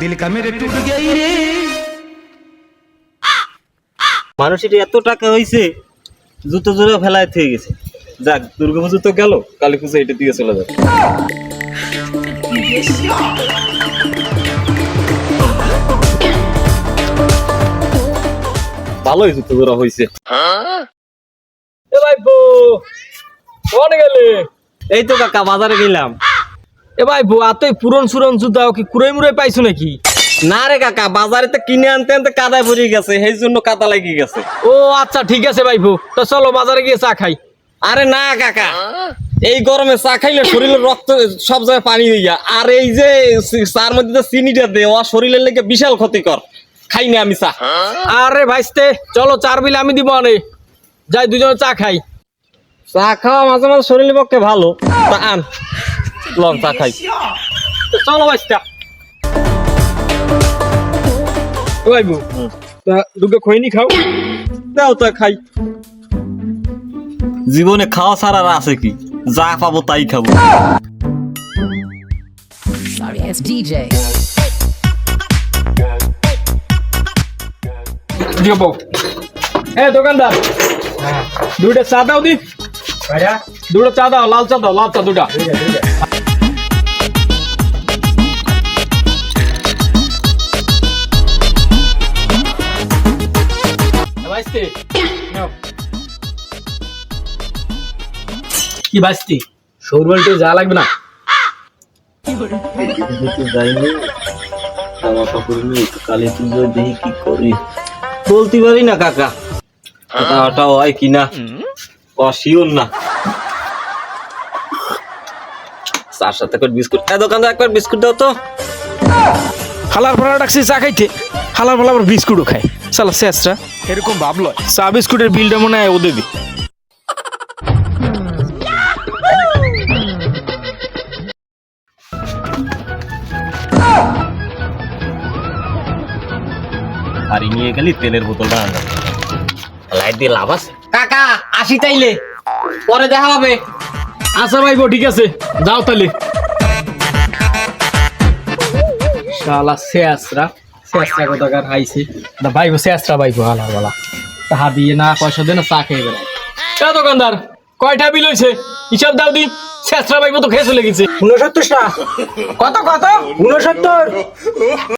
দিল কামেরে টুট গেই রে। মানুষের এত টাকা হইছে জুতো জোড়া ফেলায় থেকে গেছে। যাক দুর্গা তো গেল কালী পুজো এটা দিয়ে চলে যাক। ভালোই জুতো জোড়া হয়েছে এই তো কাকা বাজারে গেলাম। এ ভাই বো তুই পুরন সুরন জুতা কি কুড়াই মুড়াই পাইছো নাকি? না রে কাকা বাজারে তো কিনে আনতে আনতে কাদায় পড়ে গেছে সেই জন্য কাদা লেগে গেছে। ও আচ্ছা ঠিক আছে ভাই বো তো চলো বাজারে গিয়ে চা খাই। আরে না কাকা এই গরমে চা খাইলে শরীরের রক্ত সব জায়গায় পানি হয়ে যায়। আর এই যে চার মধ্যে যে চিনিটা দেওয়া শরীরের লেগে বিশাল ক্ষতিকর। খাই না আমি চা। আরে ভাইস্তে চলো চার বিল আমি দিব আনে। যাই দুজনে চা খাই। চা খাওয়া মাঝে মাঝে শরীরের পক্ষে ভালো। তা আন। লন চা খাই। তো চলো ভাইস্তা ও ভাই বো তা দুটো খৈনি খাও। দাও তা খাই। জীবনে খাওয়া ছাড়া আর আছে কি? যা পাবো তাই খাব। Sorry, it's DJ. দিও বউ। এ দোকানদার দুইটা চা দাও দি। দুটো চা দাও লাল চা দাও লাল চা দুটা। ভাইস্তে, নাও। কি বাঁচতি? সৌর বালতি যা লাগবে না। বলতে পারি না কাকা। ওটা হয় কিনা অশিওর না। চার সাথে করে বিস্কুট এই দোকানদার একবার বিস্কুট দাও তো। হালার ফালা ডাকছে চা খাইতে। হালার আবার বিস্কুটও খায়। সালা শেষটা এরকম ভাবলো। চা বিস্কুটের বিলটা মনে হয় ওদের নিয়ে গেলি তেলের বোতলটা আনলাম লাইট দিয়ে লাভ আছে? কাকা আসি তাইলে। পরে দেখা হবে। আচ্ছা ভাই গো ঠিক আছে। যাও তাহলে শালা শেষরা শেষরা কোথাকার আইছে দা ভাই গো শেষরা ভাই গো হালা বলা তাহা দিয়ে না পয়সা দিয়ে না চা খেয়ে বেড়াই। এ দোকানদার কয়টা বিল হয়েছে হিসাব দাও দি শেষরা ভাই তো খেয়ে চলে গেছে। উনসত্তর কত কত? উনসত্তর।